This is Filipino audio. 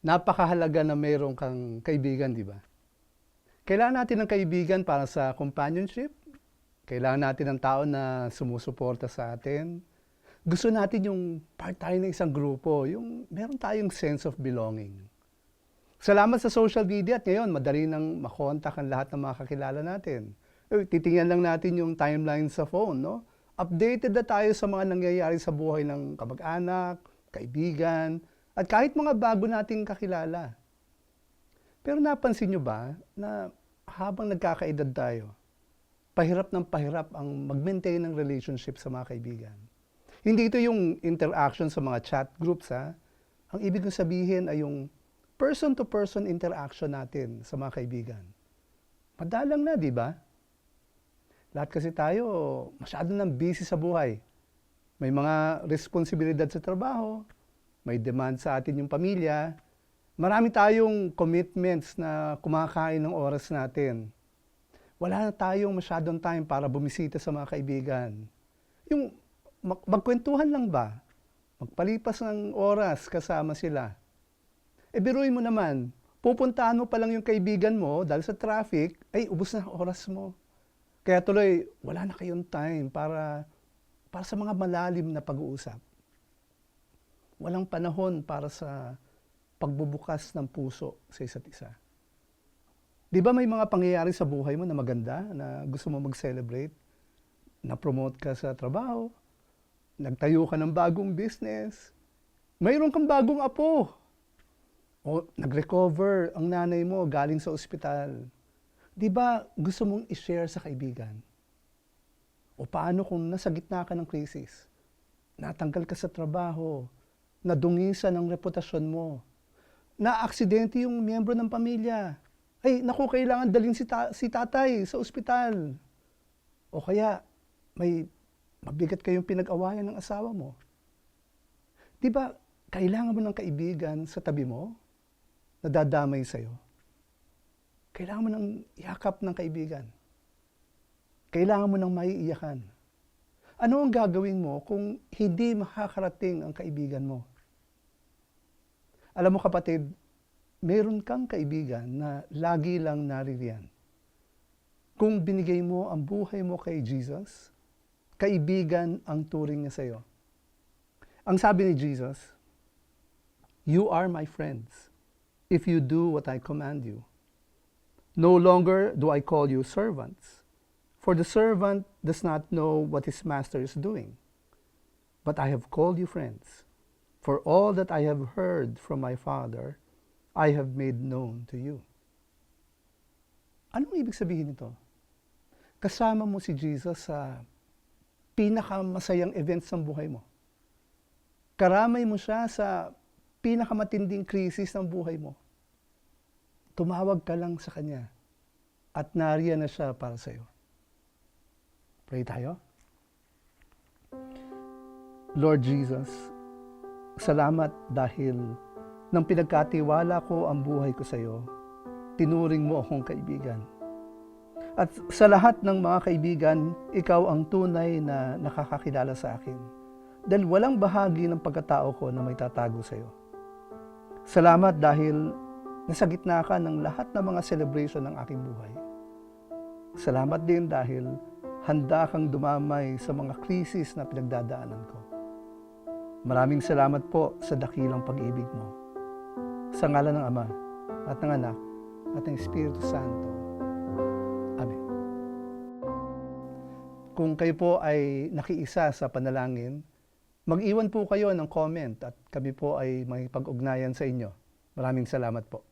napakahalaga na mayroon kang kaibigan, di ba? Kailangan natin ng kaibigan para sa companionship. Kailangan natin ng tao na sumusuporta sa atin. Gusto natin yung part tayo ng isang grupo, yung meron tayong sense of belonging. Salamat sa social media at ngayon, madali nang makontak ang lahat ng mga kakilala natin. Eh, titingnan lang natin yung timeline sa phone, no? Updated na tayo sa mga nangyayari sa buhay ng kamag-anak, kaibigan, at kahit mga bago nating kakilala. Pero napansin nyo ba na habang nagkakaedad tayo, pahirap ng pahirap ang mag-maintain ng relationship sa mga kaibigan. Hindi ito yung interaction sa mga chat groups, ha? Ang ibig kong sabihin ay yung person-to-person interaction natin sa mga kaibigan. Madalang na, di ba? Lahat kasi tayo, masyado nang busy sa buhay. May mga responsibilidad sa trabaho, may demand sa atin yung pamilya, marami tayong commitments na kumakain ng oras natin. Wala na tayong masyadong time para bumisita sa mga kaibigan. Yung mag- magkwentuhan lang ba? Magpalipas ng oras kasama sila. E biruin mo naman, pupuntahan mo pa lang yung kaibigan mo dahil sa traffic, ay ubos na oras mo. Kaya tuloy, wala na kayong time para, para sa mga malalim na pag-uusap. Walang panahon para sa pagbubukas ng puso sa isa't isa. Di ba may mga pangyayari sa buhay mo na maganda, na gusto mo mag-celebrate? Na-promote ka sa trabaho, nagtayo ka ng bagong business, mayroon kang bagong apo, o nag-recover ang nanay mo galing sa ospital. Di ba gusto mong i-share sa kaibigan? O paano kung nasa gitna ka ng krisis? Natanggal ka sa trabaho, nadungisan ang reputasyon mo, na-aksidente yung miyembro ng pamilya. Ay, naku, kailangan dalhin si, ta- si tatay sa ospital. O kaya, may mabigat kayong pinag-awayan ng asawa mo. Di ba, kailangan mo ng kaibigan sa tabi mo na dadamay sa'yo. Kailangan mo ng yakap ng kaibigan. Kailangan mo ng maiiyakan. Ano ang gagawin mo kung hindi makakarating ang kaibigan mo? Alam mo kapatid, meron kang kaibigan na lagi lang naririyan. Kung binigay mo ang buhay mo kay Jesus, kaibigan ang turing niya sa'yo. Ang sabi ni Jesus, You are my friends if you do what I command you. No longer do I call you servants, for the servant does not know what his master is doing. But I have called you friends, for all that I have heard from my Father, I have made known to you. Anong ibig sabihin nito? Kasama mo si Jesus sa pinakamasayang events ng buhay mo. Karamay mo siya sa pinakamatinding krisis ng buhay mo. Tumawag ka lang sa Kanya at nariyan na siya para sa iyo. Pray tayo. Lord Jesus, salamat dahil nang pinagkatiwala ko ang buhay ko sa iyo, tinuring mo akong kaibigan. At sa lahat ng mga kaibigan, ikaw ang tunay na nakakakilala sa akin. Dahil walang bahagi ng pagkatao ko na may tatago sa iyo. Salamat dahil nasa gitna ka ng lahat ng mga celebration ng aking buhay. Salamat din dahil handa kang dumamay sa mga krisis na pinagdadaanan ko. Maraming salamat po sa dakilang pag-ibig mo. Sa ngalan ng Ama at ng Anak at ng Espiritu Santo. Amen. Kung kayo po ay nakiisa sa panalangin, mag-iwan po kayo ng comment at kami po ay may pag-ugnayan sa inyo. Maraming salamat po.